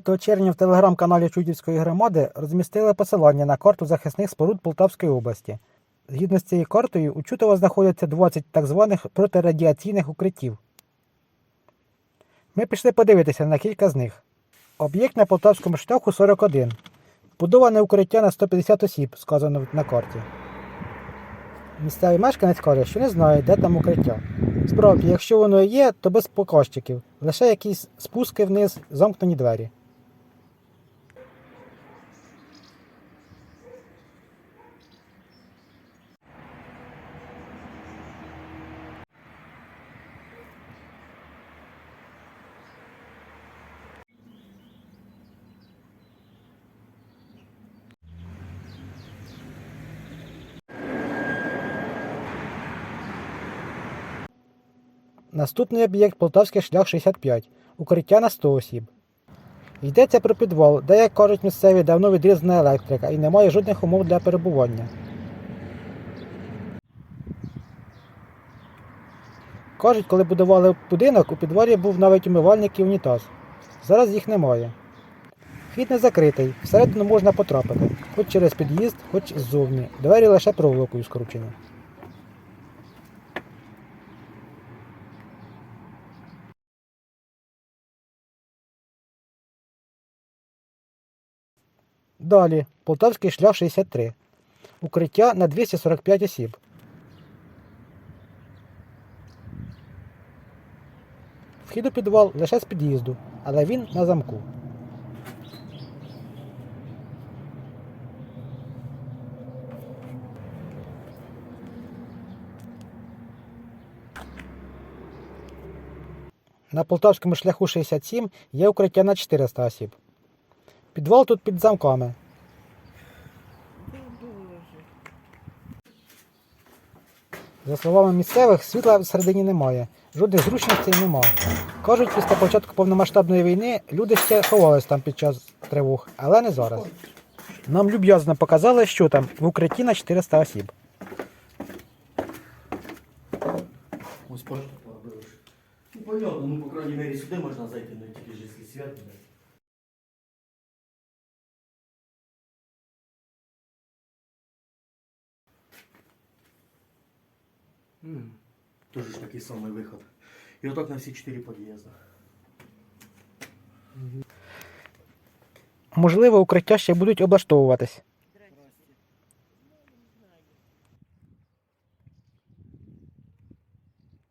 5 червня в телеграм-каналі Чудівської громади розмістили посилання на карту захисних споруд Полтавської області. Згідно з цією картою, у Чутово знаходяться 20 так званих протирадіаційних укриттів. Ми пішли подивитися на кілька з них. Об'єкт на Полтавському шляху 41. Будоване укриття на 150 осіб, сказано на карті. Місцевий мешканець каже, що не знає, де там укриття. Справді, якщо воно є, то без показчиків, лише якісь спуски вниз, замкнені двері. Наступний об'єкт Полтавський шлях 65. Укриття на 100 осіб. Йдеться про підвал, де, як кажуть місцеві, давно відрізана електрика і немає жодних умов для перебування. Кажуть, коли будували будинок, у підвалі був навіть умивальник і унітаз. Зараз їх немає. Вхід не закритий, всередину можна потрапити, хоч через під'їзд, хоч ззовні. Двері лише проволокою скручені. Далі Полтавський шлях 63. Укриття на 245 осіб. Вхід у підвал лише з під'їзду, але він на замку. На Полтавському шляху 67 є укриття на 400 осіб. Підвал тут під замками. За словами місцевих, світла всередині немає, жодних зручностей нема. Кажуть, після початку повномасштабної війни люди ще ховались там під час тривог, але не зараз. Нам люб'язно показали, що там в укритті на 400 осіб. Ось пробили. Ну понятно, ну по крайней мере сюди можна зайти, ну тільки ж свят буде. Тоже ж такий самий виход. І отак на всі чотири під'їзди. Можливо, укриття ще будуть облаштовуватись.